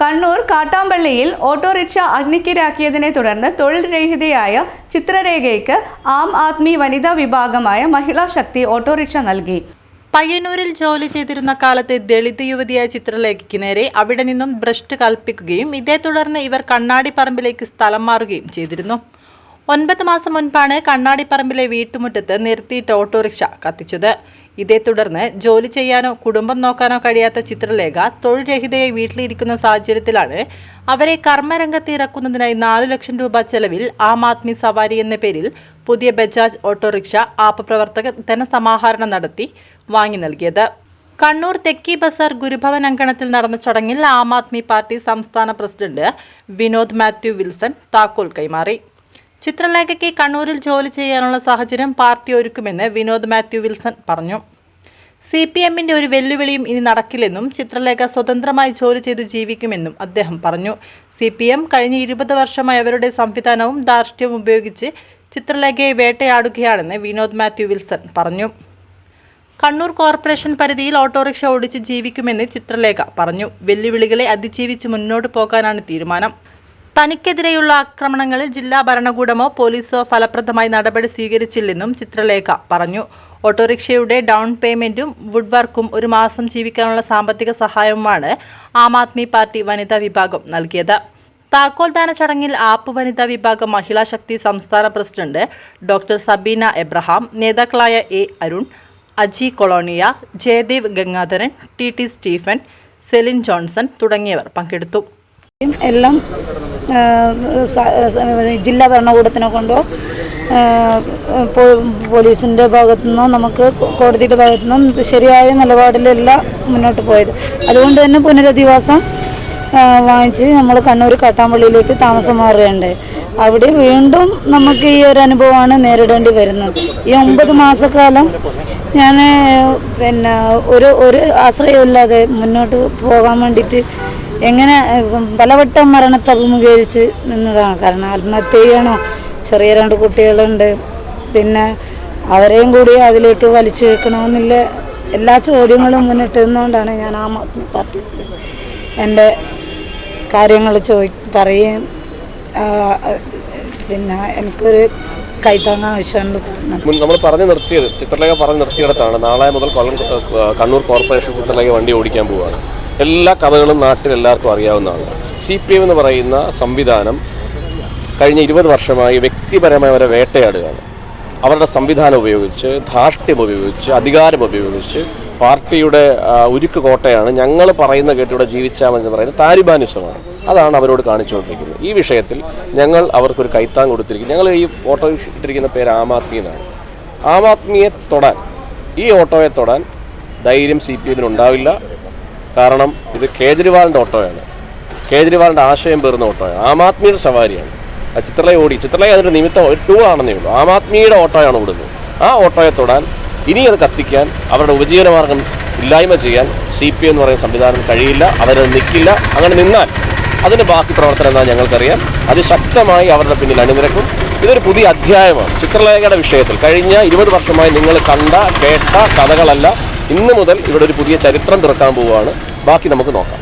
Kannur കാട്ടാമ്പള്ളിയിൽ autorickshaw അഗ്നിക്കിരാക്കിയതിനെ തുടർന്ന് തൊഴിൽ രഹിതയായ ചിത്രരേഖയ്ക്ക് ആം ആദ്മി വനിതാ വിഭാഗമായ മഹിളാ ശക്തി ഓട്ടോറിക്ഷ നൽകി. പയ്യന്നൂരിൽ ജോലി ചെയ്തിരുന്ന കാലത്ത് ദളിത് യുവതിയായ ചിത്രലേഖയ്ക്ക് നേരെ അവിടെ നിന്നും ഭ്രഷ്ട് കൽപ്പിക്കുകയും ഇതേ തുടർന്ന് ഇവർ കണ്ണാടി പറമ്പിലേക്ക് സ്ഥലം മാറുകയും ചെയ്തിരുന്നു. ഒൻപത് മാസം മുൻപാണ് കണ്ണാടിപ്പറമ്പിലെ വീട്ടുമുറ്റത്ത് നിർത്തിയിട്ട ഓട്ടോറിക്ഷ കത്തിച്ചത്. ഇതേ തുടർന്ന് ജോലി ചെയ്യാനോ കുടുംബം നോക്കാനോ കഴിയാത്ത ചിത്രലേഖ തൊഴിൽ രഹിതയായി വീട്ടിലിരിക്കുന്ന സാഹചര്യത്തിലാണ് അവരെ കർമ്മരംഗത്ത് ഇറക്കുന്നതിനായി നാല് ലക്ഷം രൂപ ചെലവിൽ ആം ആദ്മി സവാരി എന്ന പേരിൽ പുതിയ ബജാജ് ഓട്ടോറിക്ഷ ആപ്പ് പ്രവർത്തകർ ധനസമാഹരണം നടത്തി വാങ്ങി നൽകിയത്. കണ്ണൂർ തെക്കി ബസാർ ഗുരുഭവൻ അങ്കണത്തിൽ നടന്ന ചടങ്ങിൽ ആം ആദ്മി പാർട്ടി സംസ്ഥാന പ്രസിഡന്റ് വിനോദ് മാത്യു വിൽസൺ താക്കോൽ കൈമാറി. ചിത്രലേഖയ്ക്ക് കണ്ണൂരിൽ ജോലി ചെയ്യാനുള്ള സാഹചര്യം പാർട്ടി ഒരുക്കുമെന്ന് വിനോദ് മാത്യു വിൽസൺ പറഞ്ഞു. സി പി എമ്മിന്റെ ഒരു വെല്ലുവിളിയും ഇനി നടക്കില്ലെന്നും ചിത്രലേഖ സ്വതന്ത്രമായി ജോലി ചെയ്ത് ജീവിക്കുമെന്നും അദ്ദേഹം പറഞ്ഞു. സി പി എം കഴിഞ്ഞ ഇരുപത് വർഷമായി അവരുടെ സംവിധാനവും ധാർഷ്ട്യവും ഉപയോഗിച്ച് ചിത്രലേഖയെ വേട്ടയാടുകയാണെന്ന് വിനോദ് മാത്യു വിൽസൺ പറഞ്ഞു. കണ്ണൂർ കോർപ്പറേഷൻ പരിധിയിൽ ഓട്ടോറിക്ഷ ഓടിച്ച് ജീവിക്കുമെന്ന് ചിത്രലേഖ പറഞ്ഞു. വെല്ലുവിളികളെ അതിജീവിച്ച് മുന്നോട്ട് പോകാനാണ് തീരുമാനം. തനിക്കെതിരെയുള്ള ആക്രമണങ്ങളിൽ ജില്ലാ ഭരണകൂടമോ പോലീസോ ഫലപ്രദമായി നടപടി സ്വീകരിച്ചില്ലെന്നും ചിത്രലേഖ പറഞ്ഞു. ഓട്ടോറിക്ഷയുടെ ഡൗൺ പേയ്മെന്റും വുഡ് വർക്കും ഒരു മാസം ജീവിക്കാനുള്ള സാമ്പത്തിക സഹായവുമാണ് ആം ആദ്മി പാർട്ടി വനിതാ വിഭാഗം നൽകിയത്. താക്കോൽദാന ചടങ്ങിൽ ആപ്പ് വനിതാ വിഭാഗം മഹിളാ ശക്തി സംസ്ഥാന പ്രസിഡന്റ് ഡോക്ടർ സബീന എബ്രഹാം നേതാക്കളായ A. Arun Aji Colonia Jayadev Gangadharan T. T. Stephen Celine Johnson തുടങ്ങിയവർ പങ്കെടുത്തു. എല്ലാം ജില്ലാ ഭരണകൂടത്തിനെ കൊണ്ടോ പോലീസിന്റെ ഭാഗത്തു നമുക്ക് കോടതിയുടെ ഭാഗത്തു നിന്നും ശരിയായ നിലപാടിലല്ല മുന്നോട്ട് പോയത്. അതുകൊണ്ട് തന്നെ പുനരധിവാസം വാങ്ങിച്ച് നമ്മൾ കണ്ണൂർ കാട്ടാമ്പള്ളിയിലേക്ക് താമസം മാറുകയുണ്ട് അവിടെ വീണ്ടും നമുക്ക് ഈ ഒരു അനുഭവമാണ് നേരിടേണ്ടി വരുന്നത്. ഈ ഒമ്പത് മാസക്കാലം ഞാൻ പിന്നെ ഒരു ഒരു ആശ്രയമില്ലാതെ മുന്നോട്ട് പോകാൻ വേണ്ടിയിട്ട് എങ്ങനെ പലവട്ടം മരണത്തെ അഭിമുഖീകരിച്ച് നിന്നതാണ്. കാരണം ആത്മഹത്യ ചെയ്യണോ ചെറിയ രണ്ട് കുട്ടികളുണ്ട്. പിന്നെ അവരെയും കൂടി അതിലേക്ക് വലിച്ചു വെക്കണമെന്നില്ല എല്ലാ ചോദ്യങ്ങളും മുന്നിട്ട് നിന്നുകൊണ്ടാണ് ഞാൻ ആം ആദ്മി പാർട്ടിയിൽ എന്റെ കാര്യങ്ങൾ ചോദി പറയുകയും പിന്നെ എനിക്കൊരു നമ്മൾ പറഞ്ഞു നിർത്തിയത് ചിത്രലേഖ പറഞ്ഞു നിർത്തിയിടത്താണ്. നാളെ മുതൽ കണ്ണൂർ കോർപ്പറേഷൻ ചിത്രലേഖ വണ്ടി ഓടിക്കാൻ പോവുകയാണ് എല്ലാ കഥകളും നാട്ടിൽ എല്ലാവർക്കും അറിയാവുന്നതാണ്. സി പി എം എന്ന് പറയുന്ന സംവിധാനം കഴിഞ്ഞ ഇരുപത് വർഷമായി വ്യക്തിപരമായ അവരെ വേട്ടയാടുകയാണ്. അവരുടെ സംവിധാനം ഉപയോഗിച്ച് ധാർഷ്ട്യം ഉപയോഗിച്ച് അധികാരം ഉപയോഗിച്ച് പാർട്ടിയുടെ ഉരുക്ക് കോട്ടയാണ് ഞങ്ങൾ പറയുന്ന കേട്ടിവിടെ ജീവിച്ചാമെന്ന് പറയുന്നത് താലിബാനിസമാണ്. അതാണ് അവരോട് കാണിച്ചുകൊണ്ടിരിക്കുന്നത്. ഈ വിഷയത്തിൽ ഞങ്ങൾ അവർക്കൊരു കൈത്താങ് കൊടുത്തിരിക്കും ഞങ്ങൾ ഈ ഓട്ടോ ഇട്ടിരിക്കുന്ന പേര് ആം ആദ്മി എന്നാണ്. ആം ആദ്മിയെ തൊടാൻ ഈ ഓട്ടോയെ തൊടാൻ ധൈര്യം സി പി എമ്മിന് ഉണ്ടാവില്ല. കാരണം ഇത് കേജ്രിവാളിന്റെ ഓട്ടോയാണ്. കേജ്രിവാളിന്റെ ആശയം പേർന്ന ഓട്ടോയാണ്. ആം ആദ്മിയുടെ സവാരിയാണ്. ആ ചിത്രലയ ഓടി. ചിത്രലയ അതിന്റെ നിമിത്തം ഒരു ടൂ ആണെന്നേ ഉള്ളൂ. ആം ആദ്മിയുടെ ഓട്ടോയാണ് ഓടുന്നത്. ആ ഓട്ടോയെ തൊടാൻ ഇനി അത് കത്തിക്കാൻ അവരുടെ ഉപജീവനമാർഗം ഇല്ലായ്മ ചെയ്യാൻ സി പി എന്ന് പറയുന്ന സംവിധാനം കഴിയില്ല. അവരത് നിൽക്കില്ല. അങ്ങനെ നിന്നാൽ അതിന് ബാക്കി പ്രവർത്തനം എന്താ ഞങ്ങൾക്കറിയാം. അതിശക്തമായി അവരുടെ പിന്നിൽ അണിനിരക്കും. ഇതൊരു പുതിയ അധ്യായമാണ്. ചിത്രലേഖയുടെ വിഷയത്തിൽ കഴിഞ്ഞ ഇരുപത് വർഷമായി നിങ്ങൾ കണ്ട കേട്ട കഥകളല്ല ഇന്ന് മുതൽ ഇവിടെ ഒരു പുതിയ ചരിത്രം തുറക്കാൻ പോവുകയാണ്. ബാക്കി നമുക്ക് നോക്കാം.